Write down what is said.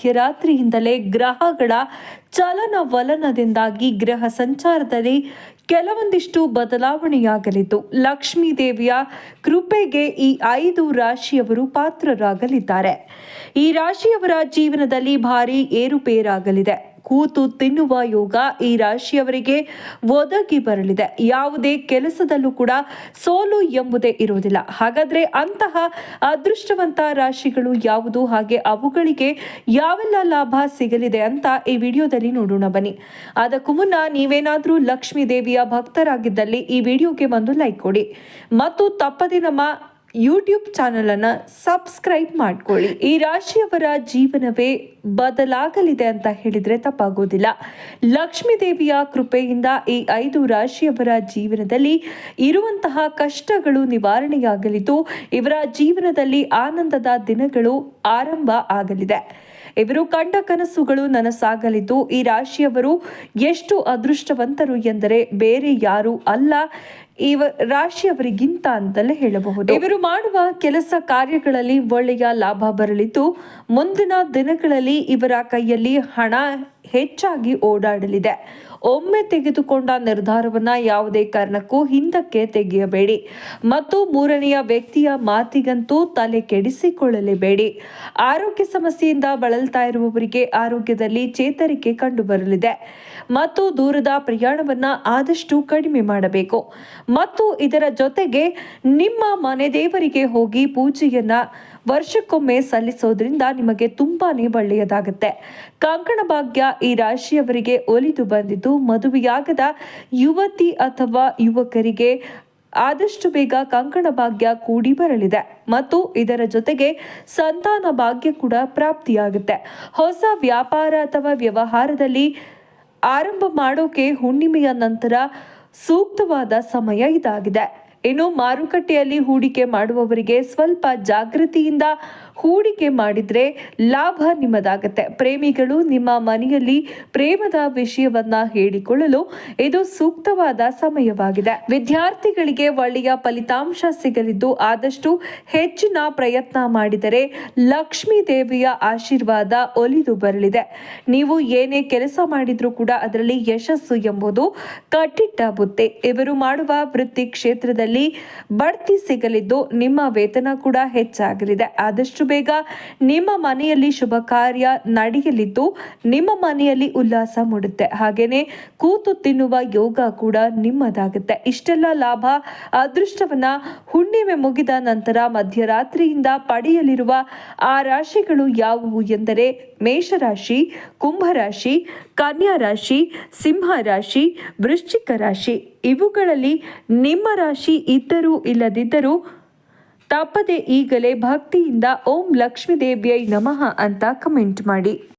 ಮಧ್ಯರಾತ್ರಿಯಿಂದಲೇ ಗ್ರಹಗಳ ಚಲನವಲನದಿಂದಾಗಿ ಗ್ರಹ ಸಂಚಾರದಲ್ಲಿ ಕೆಲವೊಂದಿಷ್ಟು ಬದಲಾವಣೆಯಾಗಲಿದ್ದು, ಲಕ್ಷ್ಮೀ ದೇವಿಯ ಕೃಪೆಗೆ ಈ ಐದು ರಾಶಿಯವರು ಪಾತ್ರರಾಗಲಿದ್ದಾರೆ. ಈ ರಾಶಿಯವರ ಜೀವನದಲ್ಲಿ ಭಾರಿ ಏರುಪೇರಾಗಲಿದೆ. ಕೂತು ತಿನ್ನುವ ಯೋಗ ಈ ರಾಶಿಯವರಿಗೆ ಒದಗಿ ಬರಲಿದೆ. ಯಾವುದೇ ಕೆಲಸದಲ್ಲೂ ಕೂಡ ಸೋಲು ಎಂಬುದೇ ಇರುವುದಿಲ್ಲ. ಹಾಗಾದ್ರೆ ಅಂತಹ ಅದೃಷ್ಟವಂತ ರಾಶಿಗಳು ಯಾವುದು? ಹಾಗೆ ಅವುಗಳಿಗೆ ಯಾವೆಲ್ಲ ಲಾಭ ಸಿಗಲಿದೆ ಅಂತ ಈ ವಿಡಿಯೋದಲ್ಲಿ ನೋಡೋಣ ಬನ್ನಿ. ಅದಕ್ಕೂ ಮುನ್ನ ನೀವೇನಾದರೂ ಲಕ್ಷ್ಮೀ ದೇವಿಯ ಭಕ್ತರಾಗಿದ್ದಲ್ಲಿ ಈ ವಿಡಿಯೋಗೆ ಒಂದು ಲೈಕ್ ಕೊಡಿ. ಮತ್ತು ತಪ್ಪದೆ ನಮ್ಮ ಯೂಟ್ಯೂಬ್ ಚಾನಲನ್ನು ಸಬ್ಸ್ಕ್ರೈಬ್ ಮಾಡ್ಕೊಳ್ಳಿ. ಈ ರಾಶಿಯವರ ಜೀವನವೇ ಬದಲಾಗಲಿದೆ ಅಂತ ಹೇಳಿದ್ರೆ ತಪ್ಪಾಗೋದಿಲ್ಲ. ಲಕ್ಷ್ಮೀ ದೇವಿಯ ಕೃಪೆಯಿಂದ ಈ ಐದು ರಾಶಿಯವರ ಜೀವನದಲ್ಲಿ ಇರುವಂತಹ ಕಷ್ಟಗಳು ನಿವಾರಣೆಯಾಗಲಿದ್ದು, ಇವರ ಜೀವನದಲ್ಲಿ ಆನಂದದ ದಿನಗಳು ಆರಂಭ ಆಗಲಿದೆ. ಇವರು ಕಂಡ ಕನಸುಗಳು ನನಸಾಗಲಿದ್ದು, ಈ ರಾಶಿಯವರು ಎಷ್ಟು ಅದೃಷ್ಟವಂತರು ಎಂದರೆ ಬೇರೆ ಯಾರು ಅಲ್ಲ. ಇವ ರಾಶಿಯವರಿಗಿಂತ ಅಂತಲೇ ಹೇಳಬಹುದು. ಇವರು ಮಾಡುವ ಕೆಲಸ ಕಾರ್ಯಗಳಲ್ಲಿ ಒಳ್ಳೆಯ ಲಾಭ ಬರಲಿದ್ದು, ಮುಂದಿನ ದಿನಗಳಲ್ಲಿ ಇವರ ಕೈಯಲ್ಲಿ ಹಣ ಹೆಚ್ಚಾಗಿ ಓಡಾಡಲಿದೆ. ಒಮ್ಮೆ ತೆಗೆದುಕೊಂಡ ನಿರ್ಧಾರವನ್ನ ಯಾವುದೇ ಕಾರಣಕ್ಕೂ ಹಿಂದಕ್ಕೆ ತೆಗೆಯಬೇಡಿ. ಮತ್ತು ಮೂರನೆಯ ವ್ಯಕ್ತಿಯ ಮಾತಿಗಂತೂ ತಲೆ ಕೆಡಿಸಿಕೊಳ್ಳಲೇಬೇಡಿ. ಆರೋಗ್ಯ ಸಮಸ್ಯೆಯಿಂದ ಬಳಲ್ತಾ ಇರುವವರಿಗೆ ಆರೋಗ್ಯದಲ್ಲಿ ಚೇತರಿಕೆ ಕಂಡುಬರಲಿದೆ. ಮತ್ತು ದೂರದ ಪ್ರಯಾಣವನ್ನ ಆದಷ್ಟು ಕಡಿಮೆ ಮಾಡಬೇಕು. ಮತ್ತು ಇದರ ಜೊತೆಗೆ ನಿಮ್ಮ ಮನೆ ದೇವರಿಗೆ ಹೋಗಿ ಪೂಜೆಯನ್ನ ವರ್ಷಕ್ಕೊಮ್ಮೆ ಸಲ್ಲಿಸೋದ್ರಿಂದ ನಿಮಗೆ ತುಂಬಾನೇ ಒಳ್ಳೆಯದಾಗುತ್ತೆ. ಕಂಕಣ ಭಾಗ್ಯ ಈ ರಾಶಿಯವರಿಗೆ ಒಲಿದು ಬಂದಿದ್ದು, ಮದುವೆಯಾಗದ ಯುವತಿ ಅಥವಾ ಯುವಕರಿಗೆ ಆದಷ್ಟು ಬೇಗ ಕಂಕಣ ಭಾಗ್ಯ ಕೂಡಿ ಬರಲಿದೆ ಮತ್ತು ಇದರ ಜೊತೆಗೆ ಸಂತಾನ ಭಾಗ್ಯ ಕೂಡ ಪ್ರಾಪ್ತಿಯಾಗುತ್ತೆ. ಹೊಸ ವ್ಯಾಪಾರ ಅಥವಾ ವ್ಯವಹಾರದಲ್ಲಿ ಆರಂಭ ಮಾಡೋಕೆ ಹುಣ್ಣಿಮೆಯ ನಂತರ ಸೂಕ್ತವಾದ ಸಮಯ ಇದಾಗಿದೆ. ಇನ್ನು ಮಾರುಕಟ್ಟೆಯಲ್ಲಿ ಹೂಡಿಕೆ ಮಾಡುವವರಿಗೆ ಸ್ವಲ್ಪ ಜಾಗೃತಿಯಿಂದ ಹೂಡಿಕೆ ಮಾಡಿದರೆ ಲಾಭ ನಿಮ್ಮದಾಗತ್ತೆ. ಪ್ರೇಮಿಗಳು ನಿಮ್ಮ ಮನೆಯಲ್ಲಿ ಪ್ರೇಮದ ವಿಷಯವನ್ನ ಹೇಳಿಕೊಳ್ಳಲು ಇದು ಸೂಕ್ತವಾದ ಸಮಯವಾಗಿದೆ. ವಿದ್ಯಾರ್ಥಿಗಳಿಗೆ ಒಳ್ಳೆಯ ಫಲಿತಾಂಶ ಸಿಗಲಿದ್ದು ಆದಷ್ಟು ಹೆಚ್ಚಿನ ಪ್ರಯತ್ನ ಮಾಡಿದರೆ ಲಕ್ಷ್ಮೀ ದೇವಿಯ ಆಶೀರ್ವಾದ ಒಲಿದು ಬರಲಿದೆ. ನೀವು ಏನೇ ಕೆಲಸ ಮಾಡಿದ್ರೂ ಕೂಡ ಅದರಲ್ಲಿ ಯಶಸ್ಸು ಎಂಬುದು ಕಟ್ಟಿಟ್ಟ ಬುತ್ತೆ. ಇವರು ಮಾಡುವ ವೃತ್ತಿ ಕ್ಷೇತ್ರದಲ್ಲಿ ಬಡ್ತಿ ಸಿಗಲಿದ್ದು ನಿಮ್ಮ ವೇತನ ಕೂಡ ಹೆಚ್ಚಾಗಲಿದೆ. ಆದಷ್ಟು ಬೇಗ ನಿಮ್ಮ ಮನೆಯಲ್ಲಿ ಶುಭ ಕಾರ್ಯ ನಡೆಯಲಿದ್ದು ನಿಮ್ಮ ಮನೆಯಲ್ಲಿ ಉಲ್ಲಾಸ ಮೂಡುತ್ತೆ. ಹಾಗೇನೆ ಕೂತು ತಿನ್ನುವ ಯೋಗ ಕೂಡ ನಿಮ್ಮದಾಗುತ್ತೆ. ಇಷ್ಟೆಲ್ಲ ಲಾಭ ಅದೃಷ್ಟವನ್ನ ಹುಣ್ಣಿಮೆ ಮುಗಿದ ನಂತರ ಮಧ್ಯರಾತ್ರಿಯಿಂದ ಪಡೆಯಲಿರುವ ಆ ರಾಶಿಗಳು ಯಾವುವು ಎಂದರೆ ಮೇಷರಾಶಿ, ಕುಂಭರಾಶಿ ಕನ್ಯಾ ರಾಶಿ ಸಿಂಹ ರಾಶಿ ವೃಶ್ಚಿಕ ರಾಶಿ. ಇವುಗಳಲ್ಲಿ ನಿಮ್ಮ ರಾಶಿ ಇದ್ದರೂ ಇಲ್ಲದಿದ್ದರೂ ತಪ್ಪದೆ ಈಗಲೇ ಭಕ್ತಿಯಿಂದ ಓಂ ಲಕ್ಷ್ಮೀ ದೇವಿಯೈ ನಮಃ ಅಂತ ಕಮೆಂಟ್ ಮಾಡಿ.